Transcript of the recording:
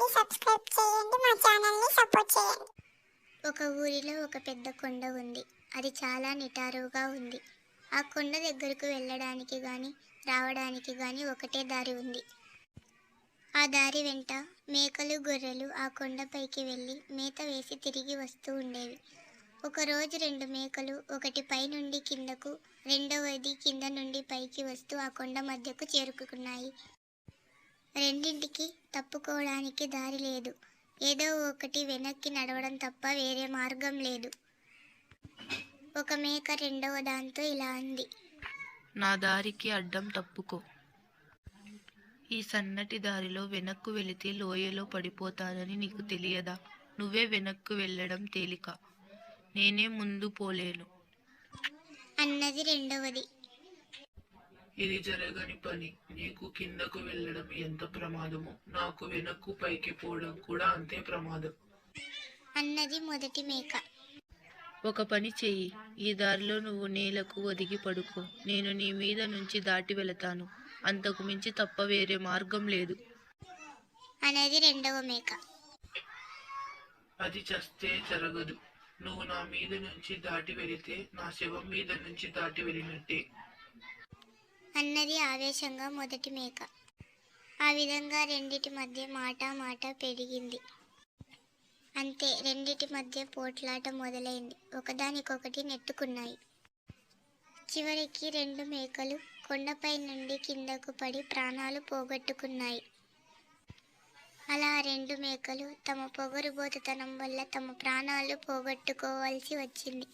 చేయండి సబ్స్క్రైబ్ చేయండి మా ఛానల్ని సపోర్ట్ చేయండి. ఒక ఊరిలో ఒక పెద్ద కొండ ఉంది. అది చాలా నిటారుగా ఉంది. ఆ కొండ దగ్గరకు వెళ్ళడానికి గాని రావడానికి గాని ఒకటే దారి ఉంది. ఆ దారి వెంట మేకలు గొర్రెలు ఆ కొండపైకి వెళ్ళి మేత వేసి తిరిగి వస్తూ ఉండేవి. ఒకరోజు రెండు మేకలు ఒకటి పై నుండి కిందకు రెండవది కింద నుండి పైకి వస్తూ ఆ కొండ మధ్యకు చేరుకున్నాయి. రెండింటికి తప్పుకోవడానికి దారి లేదు. ఏదో ఒకటి వెనక్కి నడవడం తప్ప వేరే మార్గం లేదు. ఒక మేక రెండవ దాంతో ఇలా అంది. నా దారికి అడ్డం తప్పుకో. ఈ సన్నటి దారిలో వెనక్కు వెళితే లోయలో పడిపోతానని నీకు తెలియదా? నువ్వే వెనక్కు వెళ్ళడం తేలిక. నేనే ముందు పోలేను. అన్నది రెండవది. ఇది జరగని పని. నీకు కిందకు వెళ్ళడం ఎంత ప్రమాదమో నాకు వెనక్కు పైకి పోవడం కూడా అంతే ప్రమాదం. అన్నది మొదటి మేక. ఒక పని చెయ్యి. ఈ దారిలో నువ్వు నేలకు ఒదిగి పడుకో. నేను నీ మీద నుంచి దాటి వెళతాను. అంతకు మించి తప్ప వేరే మార్గం లేదు. అనేది రెండవ మేక. అది చస్తే జరగదు. నువ్వు నా మీద నుంచి దాటి వెళితే నా శవం మీద నుంచి దాటి వెళ్ళినట్టే. అన్నది ఆవేశంగా మొదటి మేక. ఆ విధంగా రెండిటి మధ్య మాట మాట పెరిగింది. అంతే రెండిటి మధ్య పోట్లాట మొదలైంది. ఒకదానికొకటి నెట్టుకున్నాయి. చివరికి రెండు మేకలు కొండపై నుండి కిందకు పడి ప్రాణాలు పోగొట్టుకున్నాయి. అలా రెండు మేకలు తమ పొగరుబోతుతనం వల్ల తమ ప్రాణాలు పోగొట్టుకోవాల్సి వచ్చింది.